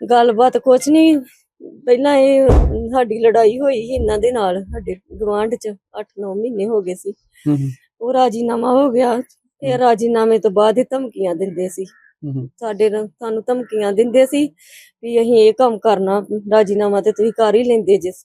ਗੱਲਬਾਤ ਕੁਛ ਨਹੀਂ ਪਹਿਲਾਂ ਇਹ ਸਾਡੀ ਲੜਾਈ ਹੋਈ ਸੀ ਇਹਨਾਂ ਦੇ ਨਾਲ ਸਾਡੇ ਗਵਾਂਢ ਚ 8-9 ਮਹੀਨੇ ਹੋ ਗਏ ਸੀ। ਉਹ ਰਾਜੀਨਾਮਾ ਹੋ ਗਿਆ ਤੇ ਰਾਜੀਨਾਮੇ ਤੋਂ ਬਾਅਦ ਇਹ ਧਮਕੀਆਂ ਦਿੰਦੇ ਸੀ। ਸਾਡੇ ਨਾਲ ਸਾਨੂੰ ਧਮਕੀਆਂ ਦਿੰਦੇ ਸੀ ਵੀ ਅਸੀਂ ਇਹ ਕੰਮ ਕਰਨਾ ਰਾਜੀਨਾਮਾ ਤੇ ਤੁਸੀਂ ਕਰ ਹੀ ਲੈਂਦੇ ਜਿਸ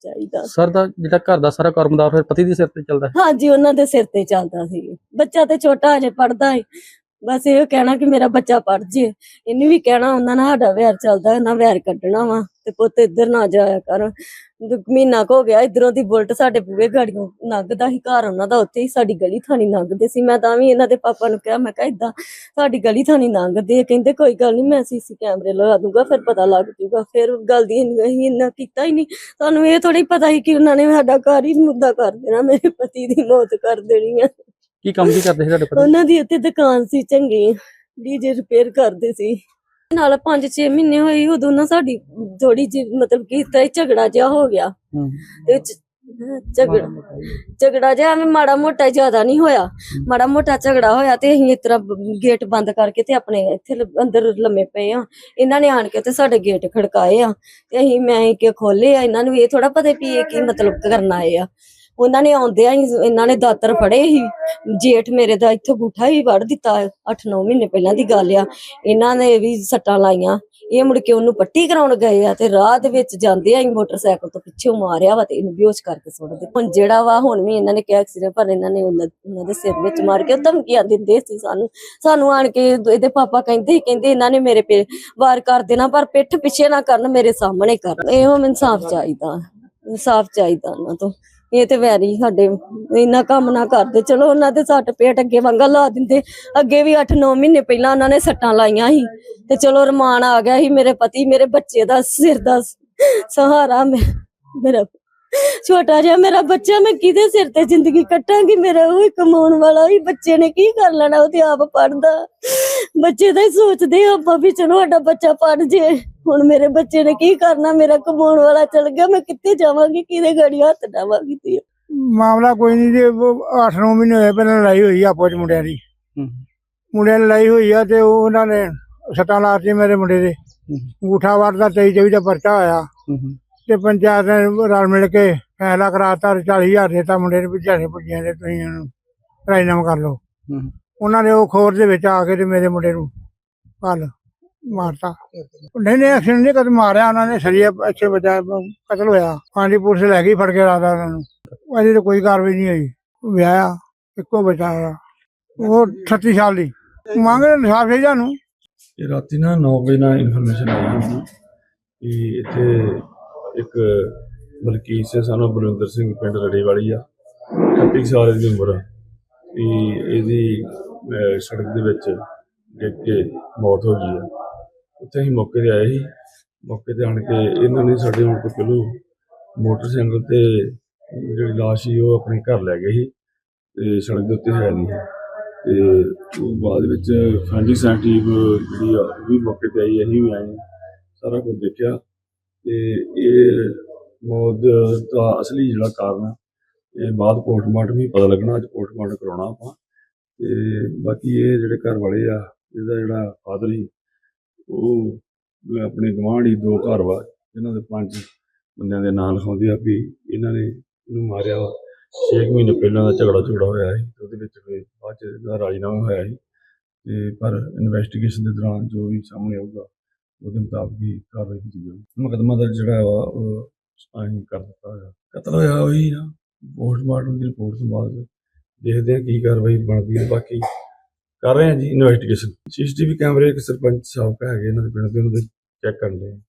ਚਾਹੀਦਾ ਸਰ ਦਾ ਜਿਹੜਾ ਘਰ ਦਾ ਸਾਰਾ ਕਾਰਮਦਾਰ ਫਿਰ ਪਤੀ ਦੇ ਸਿਰ ਤੇ ਚੱਲਦਾ ਹੈ ਹਾਂਜੀ ਉਹਨਾਂ ਦੇ ਸਿਰ ਤੇ ਚੱਲਦਾ ਸੀ। ਬੱਚਾ ਤੇ ਛੋਟਾ ਹਜੇ ਪੜਦਾ ਹੈ ਬਸ ਇਹ ਕਹਿਣਾ ਕਿ ਮੇਰਾ ਬੱਚਾ ਪੜ ਜੇ। ਇਹਨੇ ਵੀ ਕਹਿਣਾ, ਉਹਨਾਂ ਨਾਲ ਸਾਡਾ ਵੈਰ ਚੱਲਦਾ ਨਾ ਵੈਰ ਕੱਢਣਾ ਵਾ। ਤੇ ਪੁੱਤ ਇੱਧਰ ਨਾ ਜਾਇਆ ਕਰ। ਮਹੀਨਾ ਕੁ ਹੋ ਗਿਆ, ਇਧਰੋਂ ਦੀ ਬੁਲਟ ਸਾਡੇ ਬੂਹੇ ਗਾੜੀਆਂ ਲੰਘਦਾ ਸੀ, ਘਰ ਉਹਨਾਂ ਦਾ ਉੱਥੇ ਹੀ, ਸਾਡੀ ਗਲੀ ਥਾਣੀ ਲੰਘਦੇ ਸੀ। ਮੈਂ ਤਾਂ ਵੀ ਇਹਨਾਂ ਦੇ ਪਾਪਾ ਨੂੰ ਕਿਹਾ, ਮੈਂ ਕਿਹਾ ਇਦਾਂ ਸਾਡੀ ਗਲੀ ਥਾਣੀ ਲੰਘਦੇ ਆ। ਕਹਿੰਦੇ, ਕੋਈ ਗੱਲ ਨਹੀਂ ਮੈਂ ਸੀਸੀ ਕੈਮਰੇ ਲਗਾ ਦੂੰਗਾ, ਫਿਰ ਪਤਾ ਲੱਗ ਜੂਗਾ। ਫਿਰ ਗੱਲ ਦੀ ਅਸੀਂ ਇੰਨਾ ਕੀਤਾ ਹੀ ਨਹੀਂ ਤੁਹਾਨੂੰ ਇਹ ਥੋੜੀ ਪਤਾ ਸੀ ਕਿ ਉਹਨਾਂ ਨੇ ਸਾਡਾ ਘਰ ਹੀ ਮੁੱਦਾ ਕਰ ਦੇਣਾ, ਮੇਰੇ ਪਤੀ ਦੀ ਮੌਤ ਕਰ ਦੇਣੀ ਆ। ਕੀ ਕੰਮ ਕੀ ਕਰਦੇ ਸੀ ਤੁਹਾਡੇ ਪਤੀ ਉਹਨਾਂ ਦੀ ਉੱਥੇ ਦੁਕਾਨ ਸੀ ਚੰਗੀ ਡੀਜੇ ਰਿਪੇਅਰ ਕਰਦੇ ਸੀ। ਨਾਲ 5-6 ਮਹੀਨੇ ਹੋਏ ਉਦੋਂ ਨਾ ਸਾਡੀ ਥੋੜੀ ਜਿਹੀ ਮਤਲਬ ਕਿ ਇਸ ਤਰ੍ਹਾਂ ਹੀ ਝਗੜਾ ਜਿਹਾ ਹੋ ਗਿਆ। ਹੂੰ। ਤੇ ਝਗੜਾ ਝਗੜਾ ਜਿਹਾ ਐਵੇਂ ਮਾੜਾ ਮੋਟਾ ਜ਼ਿਆਦਾ ਨਹੀਂ ਹੋਇਆ। ਮਾੜਾ ਮੋਟਾ ਝਗੜਾ ਹੋਇਆ ਤੇ ਅਸੀਂ ਇਸ ਤਰ੍ਹਾਂ ਬ- ਗੇਟ ਬੰਦ ਕਰਕੇ ਤੇ ਆਪਣੇ ਇੱਥੇ ਲ- ਅੰਦਰ ਲੰਮੇ ਪਏ ਆ। ਇਹਨਾਂ ਨੇ ਆਣ ਕੇ ਤੇ ਸਾਡੇ ਗੇਟ ਖੜਕਾਏ ਆ। ਤੇ ਅਸੀਂ ਮੈਂ ਕਿ ਖੋਲੇ ਆ ਇਹਨਾਂ ਨੂੰ ਇਹ ਥੋੜਾ ਪਤਾ ਵੀ ਇਹ ਕੀ ਮਤਲਬ ਕਰਨ ਆਏ ਆ। ਉਹਨਾਂ ਨੇ ਆਉਂਦਿਆਂ ਹੀ ਇਹਨਾਂ ਨੇ ਦਾਤਰ ਫੜੇ ਸੀ। ਜੇਠ ਮੇਰੇ ਦਾ ਇੱਥੋਂ ਗੂਠਾ ਹੀ ਵੜ ਦਿੱਤਾ 8-9 ਮਹੀਨੇ ਪਹਿਲਾਂ ਦੀ ਗੱਲ ਆ। ਇਹਨਾਂ ਨੇ ਵੀ ਸੱਟਾਂ ਲਾਈਆਂ। ਇਹ ਮੁੜ ਕੇ ਉਹਨੂੰ ਪੱਟੀ ਕਰਾਉਣ ਗਏ ਆ ਤੇ ਰਾਹ ਦੇ ਵਿੱਚ ਜਾਂਦੇ ਆ ਹੀ ਮੋਟਰਸਾਈਕਲ ਤੋਂ ਪਿੱਛੋਂ ਮਾਰਿਆ ਵਾ ਤੇ ਇਹਨੂੰ ਬੇਹੋਸ਼ ਕਰਕੇ ਸੁੱਟ ਦਿੱਤਾ। ਹੁਣ ਜਿਹੜਾ ਵਾ, ਹੁਣ ਵੀ ਇਹਨਾਂ ਨੇ ਕਿਹਾ ਐਕਸੀਡੈਂਟ ਪਰ ਇਹਨਾਂ ਨੇ ਉਹਨਾਂ ਉਹਨਾਂ ਦੇ ਸਿਰ ਵਿੱਚ ਮਾਰ ਕੇ ਉਹ ਧਮਕੀਆਂ ਦਿੰਦੇ ਸੀ ਸਾਨੂੰ। ਸਾਨੂੰ ਆਣ ਕੇ ਇਹਦੇ ਪਾਪਾ ਕਹਿੰਦੇ ਸੀ ਕਹਿੰਦੇ ਇਹਨਾਂ ਨੇ ਮੇਰੇ ਪੇ, ਵਾਰ ਕਰ ਦੇਣਾ, ਪਰ ਪਿੱਠ ਪਿੱਛੇ ਨਾ ਕਰਨ, ਮੇਰੇ ਸਾਹਮਣੇ ਕਰਨ। ਇਹੋ ਇਨਸਾਫ ਚਾਹੀਦਾ ਇਨਸਾਫ ਚਾਹੀਦਾ ਉਹਨਾਂ ਤੋਂ। ਇਹ ਤੇ ਵੈਰੀ ਸਾਡੇ ਇੰਨਾ ਕੰਮ ਨਾ ਕਰਦੇ। ਚਲੋ ਉਹਨਾਂ ਦੇ ਸੱਟ ਪੇਟ ਅੱਗੇ ਵਾਂਗਾ ਲਾ ਦਿੰਦੇ। ਅੱਗੇ ਵੀ 8-9 ਮਹੀਨੇ ਪਹਿਲਾਂ ਉਹਨਾਂ ਨੇ ਸੱਟਾਂ ਲਾਈਆਂ ਸੀ। ਤੇ ਚਲੋ ਰਮਾਨ ਆ ਗਿਆ ਸੀ ਮੇਰੇ ਪਤੀ, ਮੇਰੇ ਬੱਚੇ ਦਾ ਸਿਰ ਦਾ ਸਹਾਰਾ ਮੈਂ, ਮੇਰਾ ਛੋਟਾ ਜਿਹਾ ਮੇਰਾ ਬੱਚਾ ਮੈਂ ਕਿਹਦੇ ਸਿਰ ਤੇ ਜ਼ਿੰਦਗੀ ਕੱਟਾਂਗੀ? ਮੇਰਾ ਉਹ ਹੀ ਕਮਾਉਣ ਵਾਲਾ ਹੀ ਬੱਚੇ ਨੇ ਕੀ ਕਰ ਲੈਣਾ? ਉਹ ਤੇ ਆਪ ਪੜਦਾ ਬੱਚੇ ਦਾ ਹੀ ਸੋਚਦੇ ਆ, ਆਪਾਂ ਵੀ ਚਲੋ ਸਾਡਾ ਬੱਚਾ ਪੜ ਜੇ। ਹੁਣ ਮੇਰੇ ਬੱਚੇ ਨੇ ਕੀ ਕਰਨਾ? ਮੇਰਾ ਕਮਾਉਣ ਵਾਲਾ ਚਲ ਗਿਆ ਮੈਂ ਕਿੱਥੇ ਜਾਵਾਂਗੀ? ਕਿਹਦੇ ਗਾੜੀ ਹੱਥ ਡਾਵਾਂਗੀ ਤੇ ਮਾਮਲਾ ਕੋਈ ਨਹੀਂ ਜੀ 8-9 ਮਹੀਨੇ ਹੋਏ ਪਹਿਲਾਂ ਲੜਾਈ ਹੋਈ ਆ ਆਪੋ ਚ ਮੁੰਡਿਆਂ ਦੀ। ਹੂੰ। ਮੁੰਡਿਆਂ ਦੀ ਲੜਾਈ ਹੋਈ ਆ ਤੇ ਉਹ ਉਹਨਾਂ ਨੇ ਸੱਟਾਂ ਲਾਤੀ ਮੇਰੇ ਮੁੰਡੇ ਦੇ। ਅੰਗੂਠਾ ਵਾਰ ਦਾ 23 24 ਦਾ ਪਰਚਾ ਹੂੰ, ਤੇ ਪੰਚਾਇਤ ਨੇ ਰਲ ਮਿਲ ਕੇ ਫੈਸਲਾ ਕਰਾਤਾ 40000 ਦੇਤਾ ਮੁੰਡੇ ਨੂੰ ਵੀ ਦਿਹਾੜੀ ਪੁੱਜੀਆਂ ਤੇ ਤੁਸੀਂ ਇਹਨੂੰ ਰਾਜੀਨਾਮਾ ਕਰ ਲਓ। ਉਹਨਾਂ ਨੇ ਉਹ ਖੋਰ ਦੇ ਵਿੱਚ ਆ ਕੇ ਤੇ ਮੇਰੇ ਮੁੰਡੇ ਨੂੰ ਕੱਲ ਮਾਰਤਾ। ਨਹੀਂ ਨਹੀਂ ਐਕਸ਼ਨ ਨਹੀਂ ਕਦ ਮਾਰਿਆ ਉਹਨਾਂ ਨੇ ਸਰੀਆ ਅੱਛੇ ਬਚਾ, ਕਤਲ ਹੋਇਆ। ਹਾਂਜੀ ਪੁਲਿਸ ਲੈ ਗਈ ਫੜ ਕੇ ਰਾਦਾ ਉਹਨਾਂ ਨੂੰ। ਅਜੇ ਤਾਂ ਕੋਈ ਕਾਰਵਾਈ ਨਹੀਂ ਹੋਈ। ਵਿਆਹ ਇੱਕੋ ਬੱਚਾ ਉਹ 36 ਸਾਲ ਦੀ। ਮੰਗ ਇਨਸਾਫ ਚਾਹੀਦਾ ਨੂੰ ਇਹ ਰਾਤੀ ਨਾ 9 ਵਜੇ ਨਾਲ ਇਨਫੋਰਮੇਸ਼ਨ ਆਈ ਸੀ ਕਿ ਇੱਥੇ ਇੱਕ ਬਲਕੀਤ ਸਿੰਘ ਸਾਨੂੰ ਬਲਵਿੰਦਰ ਸਿੰਘ ਪਿੰਡ ਰੜੇਵਾਲੀ ਆ। 38 ਸਾਲ ਦੀ ਉਮਰ ਆ। ਕਿ ਇਹਦੀ ਸੜਕ ਦੇ ਵਿੱਚ ਡਿੱਗ ਕੇ ਮੌਤ ਹੋ ਗਈ ਆ। ਉੱਥੇ ਅਸੀਂ ਮੌਕੇ ਤੇ ਆਏ ਸੀ। ਮੌਕੇ ਤੇ ਆਣ ਕੇ ਇਹਨਾਂ ਨੇ ਸਾਡੇ ਹੁਣ ਤੋਂ ਪਹਿਲੋਂ ਮੋਟਰਸਾਈਕਲ ਤੇ ਜਿਹੜੀ ਲਾਸ਼ ਸੀ ਉਹ ਆਪਣੇ ਘਰ ਲੈ ਗਏ ਸੀ ਤੇ ਸੜਕ ਦੇ ਉੱਤੇ ਹੈ ਨਹੀਂ ਸੀ। ਤੇ ਉਹ ਬਾਅਦ ਵਿੱਚ ਫੈਂਡੀ ਸੈਂਟੀਵ ਜਿਹੜੀ ਆ ਉਹ ਵੀ ਮੌਕੇ ਤੇ ਆਈ ਅਸੀਂ ਵੀ ਆਏ ਸਾਰਾ ਕੁਝ ਦੇਖਿਆ ਤੇ ਇਹ ਮੌਤ ਦਾ ਅਸਲੀ ਜਿਹੜਾ ਕਾਰਨ ਆ, ਇਹ ਬਾਅਦ ਪੋਸਟਮਾਰਟਮ ਹੀ ਪਤਾ ਲੱਗਣਾ ਅੱਜ ਪੋਸਟਮਾਰਟਮ ਕਰਾਉਣਾ ਆਪਾਂ। ਤੇ ਬਾਕੀ ਇਹ ਜਿਹੜੇ ਘਰ ਵਾਲੇ ਆ ਇਹਦਾ ਜਿਹੜਾ ਫਾਦਰ ਸੀ ਉਹ ਆਪਣੇ ਗਵਾਂਢੀ ਦੋ ਘਰ ਵਾ ਇਹਨਾਂ ਦੇ ਪੰਜ ਬੰਦਿਆਂ ਦੇ ਨਾਂ ਲਿਖਾਉਂਦੇ ਆ ਵੀ ਇਹਨਾਂ ਨੇ ਇਹਨੂੰ ਮਾਰਿਆ ਵਾ। 6 ਮਹੀਨੇ ਪਹਿਲਾਂ ਦਾ ਝਗੜਾ ਝਗੜਾ ਹੋਇਆ ਸੀ, ਤੇ ਉਹਦੇ ਵਿੱਚ ਬਾਅਦ ਚ ਇਹਦਾ ਰਾਜੀਨਾਮਾ ਹੋਇਆ ਸੀ। ਤੇ ਪਰ ਇਨਵੈਸਟੀਗੇਸ਼ਨ ਦੇ ਦੌਰਾਨ ਜੋ ਵੀ ਸਾਹਮਣੇ ਆਊਗਾ, ਉਹਦੇ ਮੁਤਾਬਕ ਹੀ ਕਾਰਵਾਈ ਕੀਤੀ ਜਾਊਗੀ। ਮੁਕੱਦਮਾ ਦਰਜ ਜਿਹੜਾ ਵਾ, ਉਹ ਅਸੀਂ ਕਰ ਦਿੱਤਾ ਹੋਇਆ। ਕਤਲ ਹੋਇਆ ਉਹੀ ਨਾ ਪੋਸਟਮਾਰਟਮ ਦੀ ਰਿਪੋਰਟ ਤੋਂ ਬਾਅਦ ਦੇਖਦੇ ਆ ਕੀ ਕਾਰਵਾਈ ਬਣਦੀ ਹੈ ਬਾਕੀ ਕਰ ਰਹੇ ਹਾਂ ਜੀ ਇਨਵੈਸਟੀਗੇਸ਼ਨ ਸੀਸੀਟੀਵੀ ਕੈਮਰੇ ਇੱਕ ਸਰਪੰਚ ਸਾਹਿਬ ਹੈਗੇ ਇਹਨਾਂ ਦੇ ਪਿੰਡ ਦੇ, ਉਹਨਾਂ ਦੇ ਚੈੱਕ ਕਰਨ ਦੇ।